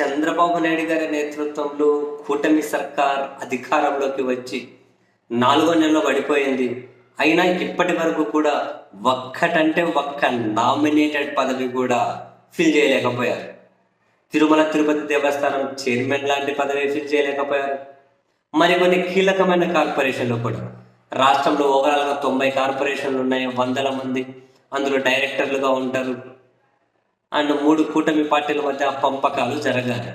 చంద్రబాబు నాయుడు గారి నేతృత్వంలో కూటమి సర్కార్ అధికారంలోకి వచ్చి నాలుగో నెలలో పడిపోయింది. అయినా ఇప్పటి వరకు కూడా ఒక్కటంటే ఒక్క నామినేటెడ్ పదవి కూడా ఫిల్ చేయలేకపోయారు. తిరుమల తిరుపతి దేవస్థానం చైర్మన్ లాంటి పదవి ఫిల్ చేయలేకపోయారు. మరికొన్ని కీలకమైన కార్పొరేషన్లు కూడా. రాష్ట్రంలో ఓవరాల్గా తొంభై కార్పొరేషన్లు ఉన్నాయి వందల మంది. అందులో డైరెక్టర్లుగా ఉంటారు. అండ్ మూడు కూటమి పార్టీల మధ్య పంపకాలు జరగాలి.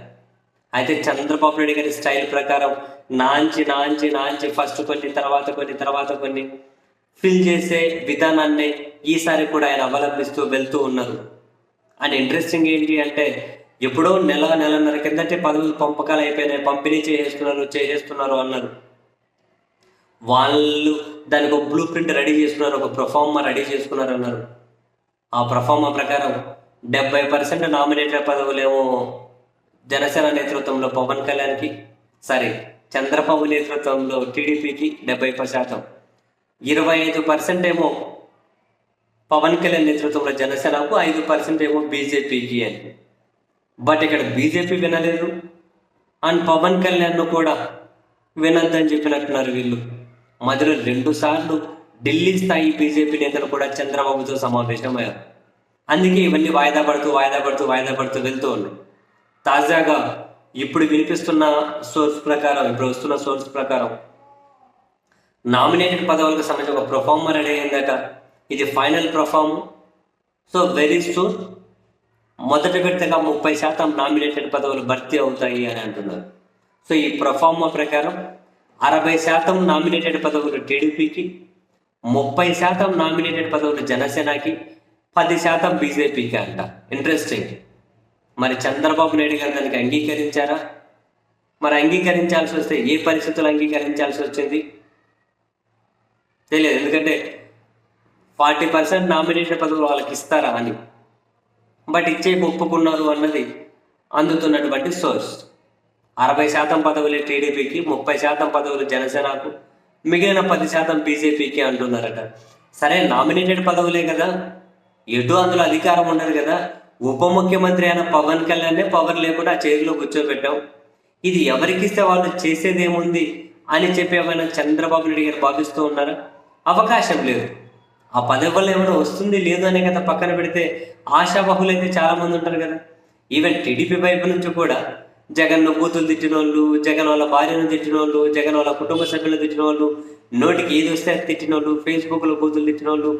అయితే చంద్రబాబు నాయుడు గారి స్టైల్ ప్రకారం నాంచి నాంచి నాంచి ఫస్ట్ కొన్ని తర్వాత కొన్ని తర్వాత కొన్ని ఫిల్ చేసే విధానాన్ని ఈసారి కూడా ఆయన అవలంబిస్తూ వెళ్తూ ఉన్నారు. అండ్ ఇంట్రెస్టింగ్ ఏంటి అంటే ఎప్పుడో నెల నెలన్నర కిందటే పదవులు పంపకాలు అయిపోయినాయి. పంపిణీ చేసేస్తున్నారు చేసేస్తున్నారు అన్నారు. వాళ్ళు దానికి ఒక బ్లూ ప్రింట్ రెడీ చేసుకున్నారు ఒక ప్రొఫార్మా రెడీ చేసుకున్నారు అన్నారు ఆ ప్రొఫార్మా ప్రకారం డెబ్బై పర్సెంట్ నామినేటెడ్ పదవులేమో జనసేన నేతృత్వంలో పవన్ కళ్యాణ్కి సారీ చంద్రబాబు నేతృత్వంలో టీడీపీకి డెబ్బై శాతం ఇరవై ఐదు పర్సెంట్ ఏమో పవన్ కళ్యాణ్ నేతృత్వంలో జనసేనకు ఐదు పర్సెంట్ ఏమో బీజేపీకి అని. బట్ ఇక్కడ బీజేపీ వినలేదు. అండ్ పవన్ కళ్యాణ్ కూడా వినొద్దని చెప్పినట్టున్నారు వీళ్ళు. మధ్యలో రెండు సార్లు ఢిల్లీ స్థాయి బీజేపీ నేతలు కూడా చంద్రబాబుతో సమావేశమయ్యారు. అందుకే ఇవన్నీ వాయిదా పడుతూ వాయిదా పడుతూ వాయిదా పడుతూ వెళ్తూ ఉన్నాయి. తాజాగా ఇప్పుడు వినిపిస్తున్న సోర్స్ ప్రకారం ఇప్పుడు వస్తున్న సోర్స్ ప్రకారం నామినేటెడ్ పదవులకు సంబంధించి ఒక ప్రొఫార్మర్ రెడీ అయిందట. ఇది final proforma so very soon మొదటి విడతగా ముప్పై శాతం నామినేటెడ్ పదవులు భర్తీ అవుతాయి అని అంటున్నారు. సో ఈ ప్రొఫార్మ ప్రకారం అరవై శాతం నామినేటెడ్ పదవులు టీడీపీకి ముప్పై శాతం నామినేటెడ్ పదవులు జనసేనకి పది శాతం బీజేపీకి అంట. ఇంట్రెస్టింగ్ మరి చంద్రబాబు నాయుడు గారు దానికి అంగీకరించారా? మరి అంగీకరించాల్సి వస్తే ఏ పరిస్థితులు అంగీకరించాల్సి వచ్చింది? తెలియదు. ఎందుకంటే ఫార్టీ పర్సెంట్ నామినేషన్ పదవులు వాళ్ళకి ఇస్తారా అని. బట్ ఇచ్చే ఒప్పుకున్నారు అన్నది అందుతున్నటువంటి సోర్స్. అరవై శాతం పదవులు టీడీపీకి ముప్పై శాతం పదవులు జనసేనకు మిగిలిన పది శాతం బీజేపీకి అంటున్నారట. సరే నామినేటెడ్ పదవులే కదా. ఎటు అందులో అధికారం ఉండదు కదా. ఉప ముఖ్యమంత్రి అయిన పవన్ కళ్యాణ్నే పవర్ లేకుండా ఆ చైర్లో కూర్చోబెట్టాం. ఇది ఎవరికిస్తే వాళ్ళు చేసేది ఏముంది అని చెప్పి ఏమైనా చంద్రబాబు నాయుడు గారు భావిస్తూ ఉన్నారా? అవకాశం లేదు. ఆ పదవి వల్ల ఏమైనా వస్తుంది లేదు అనే కదా పక్కన పెడితే ఆశాబహులు అయితే చాలా మంది ఉంటారు కదా. ఈవెన్ టీడీపీ వైపు నుంచి కూడా జగన్ బూతులు తిట్టిన వాళ్ళు జగన్ వాళ్ళ భార్యను తిట్టిన వాళ్ళు జగన్ వాళ్ళ కుటుంబ సభ్యులను తిట్టిన వాళ్ళు నోటికి ఏది వస్తే తిట్టిన వాళ్ళు ఫేస్బుక్లో బూతులు తిట్టిన వాళ్ళు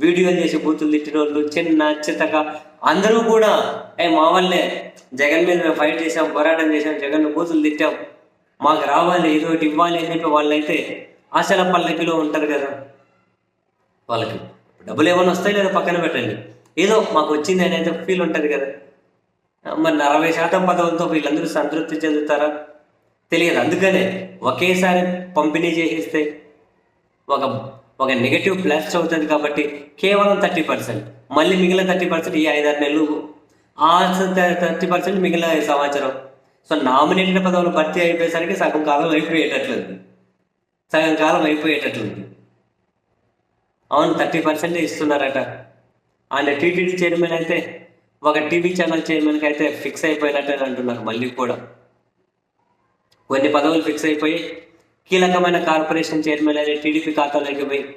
వీడియోలు చేసి బూతులు తిట్టిన వాళ్ళు చిన్న చితక. అందరూ కూడా ఏ మా వల్లే. జగన్ మీద మేము ఫైట్ చేసాం పోరాటం చేసాం జగన్ బూతులు తిట్టాం. మాకు రావాలి ఏదో ఒకటి ఇవ్వాలి అని చెప్పి వాళ్ళైతే ఆశల పల్లకిలో ఉంటారు కదా. వాళ్ళకి డబ్బులు ఏమైనా వస్తాయి లేదా పక్కన పెట్టండి. ఏదో మాకు వచ్చింది అని అయితే ఫీల్ ఉంటుంది కదా. మరి అరవై శాతం పదవులతో వీళ్ళందరూ సంతృప్తి చెందుతారా? తెలియదు. అందుకనే ఒకేసారి పంపిణీ చేసేస్తే ఒక ఒక నెగటివ్ ప్లస్ అవుతుంది కాబట్టి కేవలం థర్టీ పర్సెంట్ మళ్ళీ మిగిలిన థర్టీ పర్సెంట్ ఈ ఐదారు నెలలు ఆ థర్టీ పర్సెంట్ మిగిలిన సంవత్సరం. సో నామినేటెడ్ పదవులు భర్తీ అయిపోయేసరికి సగం కాలం అయిపోయేటట్లేదు. సగం కాలం అయిపోయేటట్లేదు. అవును థర్టీ పర్సెంట్ ఇస్తున్నారట. అండ్ టీటీడీ చైర్మన్ అయితే ఒక టీవీ ఛానల్ చైర్మన్కి అయితే ఫిక్స్ అయిపోయినట్టే అంటున్నారు మళ్ళీ కూడా. కొన్ని పదవులు ఫిక్స్ అయిపోయి కీలకమైన కార్పొరేషన్ చైర్మన్ అనే టీడీపీ ఖాతాలోకి పోయి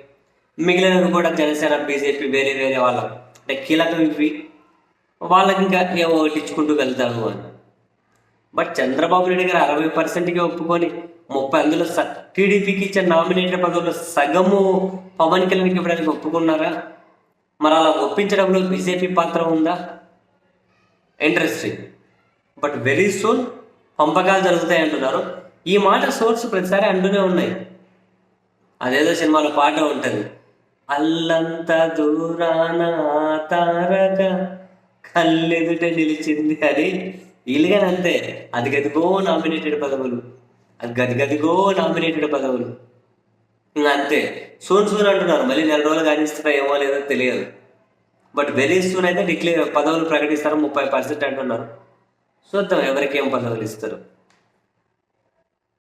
మిగిలినవి కూడా జనసేన బీజేపీ వేరే వేరే వాళ్ళ అంటే కీలకం ఇవి. వాళ్ళకి ఇంకా ఏమో ఒకటి ఇచ్చుకుంటూ వెళ్తాము అని. బట్ చంద్రబాబు నాయుడు గారు అరవై పర్సెంట్కి ఒప్పుకొని ముప్పై అందులో స- టీడీపీకి ఇచ్చిన నామినేటెడ్ పదవుల్లో సగము పవన్ కళ్యాణ్కి ఇవ్వడానికి ఒప్పుకున్నారా? మరి అలా ఒప్పించడంలో బీజేపీ పాత్ర ఉందా? ఇంట్రెస్టింగ్. బట్ వెరీ సూన్ పంపకాలు జరుగుతాయి అంటున్నారు ఈ మాట సోర్స్ ప్రతిసారి అంటూనే ఉన్నాయి. అదేదో సినిమాలో పాట ఉంటుంది. అల్లంత దూరాన తారక కళ్ళెదుట నిలిచింది. అని ఇలిగనంతే అది గదిగో నామినేటెడ్ పదవులు. అది గదిగదిగో నామినేటెడ్ పదవులు. అంతే. సూన్ సూన్ అంటున్నారు. మళ్ళీ నెల రోజులు కానిస్తారో ఏమో లేదో తెలియదు. బట్ వెరీ సూన్ అయితే డిక్లేర్ పదవులు ప్రకటిస్తారు ముప్పై పర్సెంట్ అంటున్నారు. చూద్దాం ఎవరికి ఏం పదవులు ఇస్తారు.